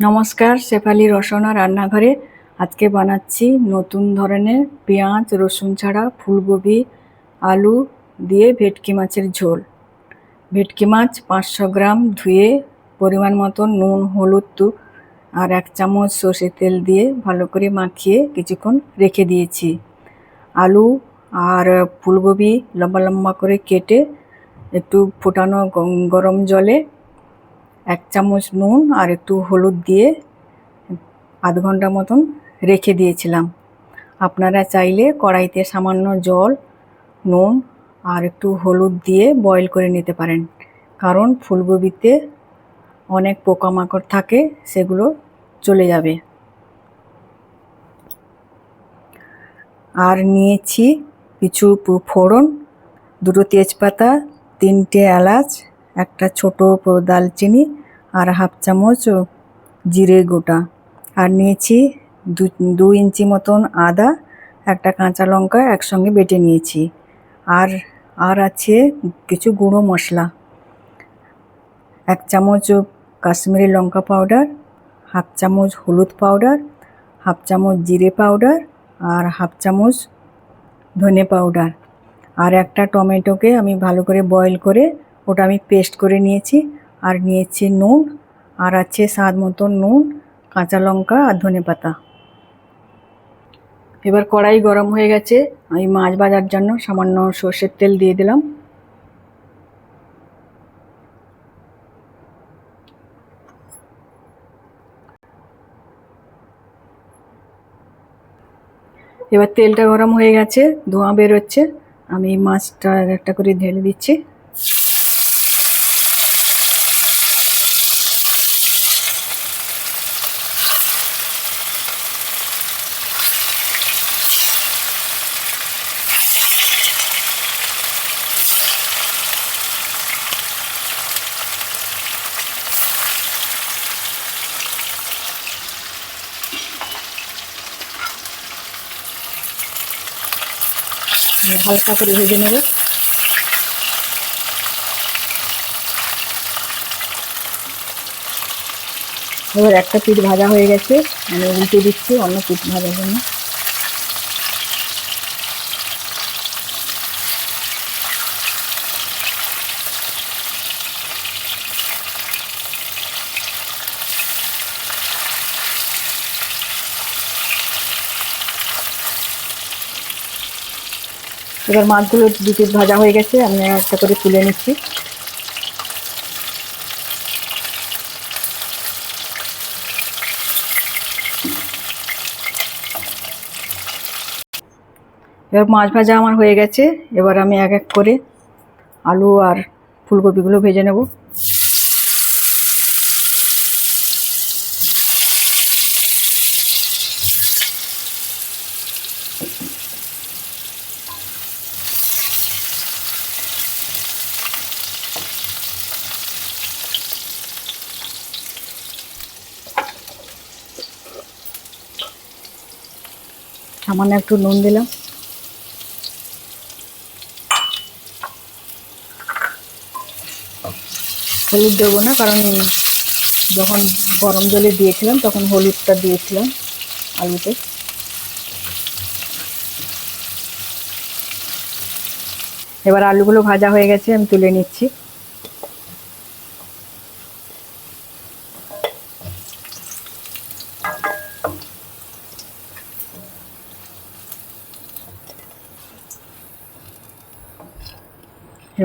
নমস্কার, শেফালি রসনা রান্নাঘরে। আজকে বানাচ্ছি নতুন ধরনের পেঁয়াজ, রসুন ছাড়া ফুলকপি, আলু দিয়ে ভেটকি মাছের ঝোল। ভেটকি মাছ পাঁচশো গ্রাম ধুয়ে পরিমাণ মতো নুন, হলুদ তু আর এক চামচ সর্ষে তেল দিয়ে ভালো করে মাখিয়ে কিছুক্ষণ রেখে দিয়েছি। আলু আর ফুলকপি লম্বা লম্বা করে কেটে একটু ফোটানো গরম জলে এক চামচ নুন আর একটু হলুদ দিয়ে আধ ঘণ্টা মতন রেখে দিয়েছিলাম। আপনারা চাইলে কড়াইতে সামান্য জল, নুন আর একটু হলুদ দিয়ে বয়েল করে নিতে পারেন। কারণ ফুলকপিতে অনেক পোকামাকড় থাকে, সেগুলো চলে যাবে। আর নিয়েছি কিছু ফোড়ন, দুটো তেজপাতা, তিনটে এলাচ, একটা ছোট দালচিনি আর হাফ চামচ জিরে গোটা। আর নিয়েছি দু ইঞ্চি মতন আদা, একটা কাঁচা লঙ্কা একসঙ্গে বেটে নিয়েছি। আর আর আছে কিছু গুঁড়ো মশলা। এক চামচ কাশ্মীরি লঙ্কা পাউডার, হাফ চামচ হলুদ পাউডার, হাফ চামচ জিরে পাউডার আর হাফ চামচ ধনে পাউডার। আর একটা টমেটোকে আমি ভালো করে বয়েল করে ওটা আমি পেস্ট করে নিয়েছি। আর নিয়েছি নুন, আর আছে স্বাদ মতো নুন, কাঁচা লঙ্কা আর ধনে পাতা। এবার কড়াই গরম হয়ে গেছে আমি মাছ ভাজার জন্য সামান্য সর্ষের তেল দিয়ে দিলাম। এবার তেলটা গরম হয়ে গেছে, ধোঁয়া বেরোচ্ছে। আমি মাছটা একটা করে ঢেলে দিচ্ছি। হালকা করে ভেজে নেব। এবার একটা পিঠ ভাজা হয়ে গেছে। আমি উল্টে দিচ্ছি অন্য পিঠ ভাজার জন্য। এবার মাছগুলো দু পিঠ ভাজা হয়ে গেছে, আমি একটা করে তুলে নিচ্ছি। এবার মাছ ভাজা আমার হয়ে গেছে, এবার আমি এক এক করে আলু আর ফুলকপিগুলো ভেজে নেব। সামান্য একটু নুন দিলাম। হলুদ দেবো না, কারণ যখন গরম জলে দিয়েছিলাম, তখন হলুদটা দিয়েছিলাম আলুতে। এবার আলুগুলো ভাজা হয়ে গেছে, আমি তুলে নিচ্ছি।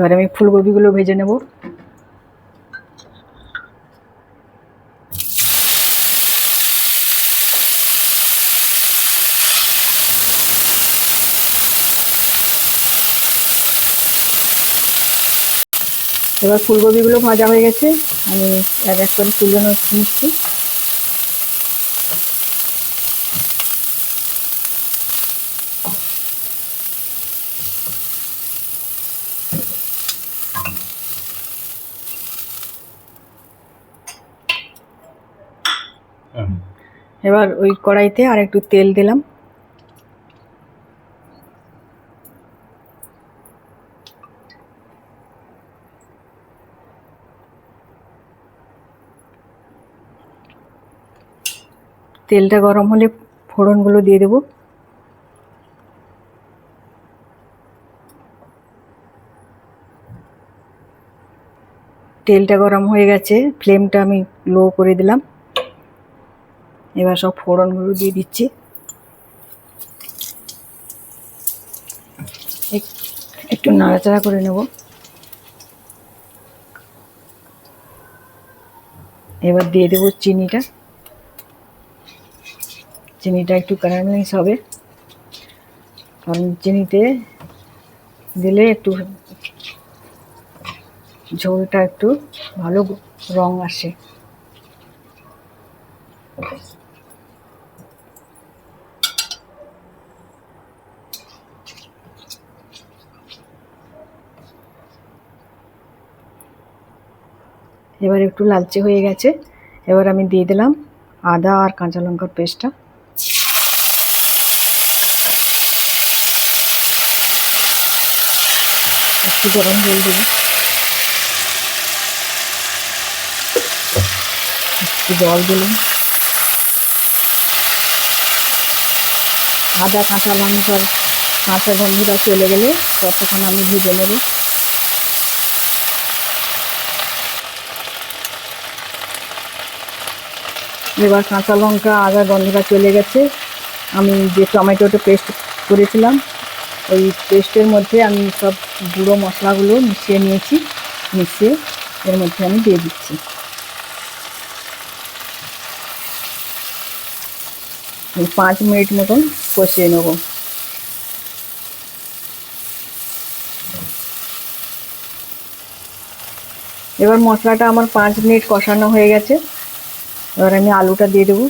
এবার আমি ফুলকপিগুলো ভেজে নেব। এবার ফুলকপিগুলো ভাজা হয়ে গেছে। আমি এক এক করে তুলে নিচ্ছি। এবার ওই কড়াইতে আর একটু তেল দিলাম। তেলটা গরম হলে ফোড়নগুলো দিয়ে দেবো। তেলটা গরম হয়ে গেছে, ফ্লেমটা আমি লো করে দিলাম। এবার সব ফোড়নগুলো দিয়ে দিচ্ছি। এক- একটু নাড়াচাড়া করে নেব। এবার দিয়ে দেবো চিনিটা। চিনিটা একটু ক্যারামেলাইজ হবে। কারণ চিনিতে দিলে একটু ঝোলটা একটু ভালো রং আসে। এবার একটু লালচে হয়ে গেছে। এবার আমি দিয়ে দিলাম আদা আর কাঁচা লঙ্কার পেস্টটা। একটু গরম জল দেবো একটু জল দিলাম। আদা, কাঁচা লঙ্কার, কাঁচা গন্ধটা চলে গেলে ততক্ষণ আমি ভেজে নেব। এবার কাঁচা লঙ্কা, আদা, গন্ধটা চলে গেছে। আমি যে টমেটোটা পেস্ট করেছিলাম, ওই পেস্টের মধ্যে আমি সব গুঁড়ো মশলাগুলো মিশিয়ে নিয়েছি। মিশিয়ে এর মধ্যে আমি দিয়ে দিচ্ছি। পাঁচ মিনিট মতন কষিয়ে নেব। এবার মশলাটা আমার পাঁচ মিনিট কষানো হয়ে গেছে। এবার আমি আলুটা দিয়ে দেবো।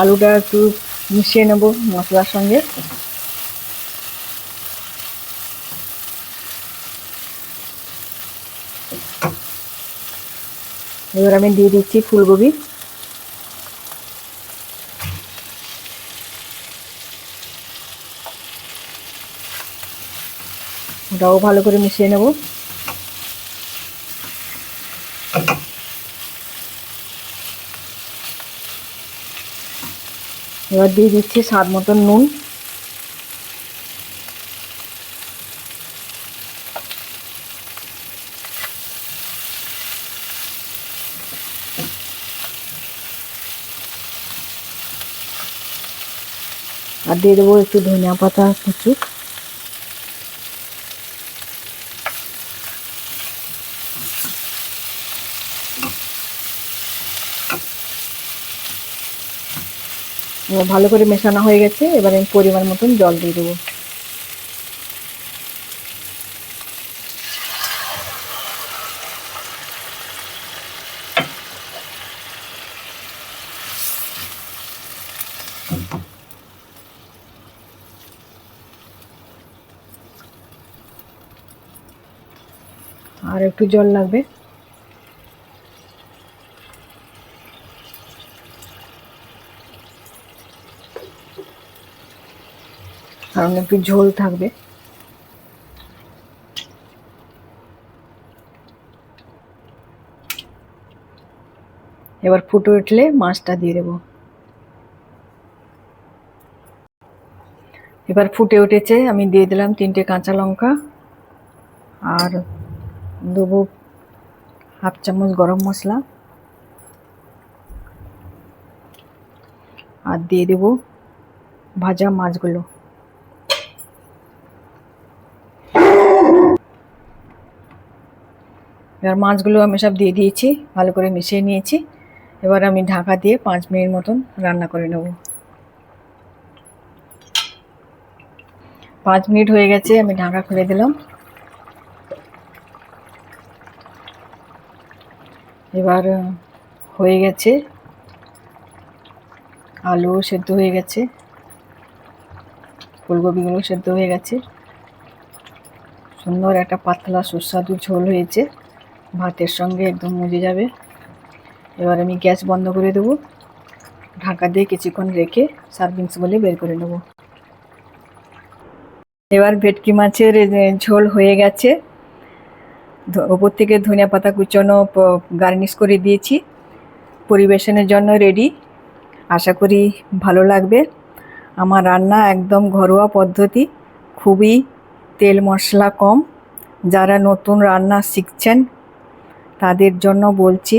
আলুটা একটু মিশিয়ে নেব মশলার সঙ্গে। এবার আমি দিয়ে দিচ্ছি ফুলকপি। ওটাও ভালো করে মিশিয়ে নেব। এবার দিয়ে দিচ্ছি স্বাদ মতন নুন। আর দিয়ে দেবো একটু ধনিয়া পাতা কুচু। ভালো করে মেশানো হয়ে গেছে, এবার আমি পরিমাণ মতন জল দিয়ে দেবো। আর একটু জল লাগবে। কারণ একটু ঝোল থাকবে। এবার ফুটে উঠলে মাছটা দিয়ে দেবো। এবার ফুটে উঠেছে, আমি দিয়ে দিলাম তিনটে কাঁচা লঙ্কা আর দেবো হাফ চামচ গরম মশলা। আর দিয়ে দেবো ভাজা মাছগুলো। এবার মাছগুলো আমি সব দিয়ে দিয়েছি, ভালো করে মিশিয়ে নিয়েছি। এবার আমি ঢাকা দিয়ে পাঁচ মিনিট মতন রান্না করে নেব। পাঁচ মিনিট হয়ে গেছে, আমি ঢাকা খুলে দিলাম। এবার হয়ে গেছে, আলু সেদ্ধ হয়ে গেছে, ফুলকপিগুলো সেদ্ধ হয়ে গেছে। সুন্দর একটা পাতলা সুস্বাদু ঝোল হয়েছে। ভাতের সঙ্গে একদম মজে যাবে। এবার আমি গ্যাস বন্ধ করে দেবো। ঢাকা দিয়ে কিছুক্ষণ রেখে সার্ভিংস বলে বের করে নেব। এবার ভেটকি মাছের ঝোল হয়ে গেছে। ওপর থেকে ধনিয়া পাতা কুচনো গার্নিশ করে দিয়েছি। পরিবেশনের জন্য রেডি। আশা করি ভালো লাগবে। আমার রান্না একদম ঘরোয়া পদ্ধতি। খুবই তেল মশলা কম। যারা নতুন রান্না শিখছেন তাদের জন্য বলছি,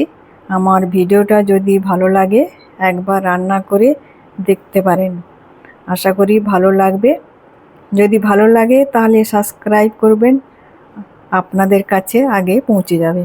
আমার ভিডিওটা যদি ভালো লাগে, একবার রান্না করে দেখতে পারেন। আশা করি ভালো লাগবে। যদি ভালো লাগে, তাহলে সাবস্ক্রাইব করবেন। আপনাদের কাছে আগে পৌঁছে যাবে।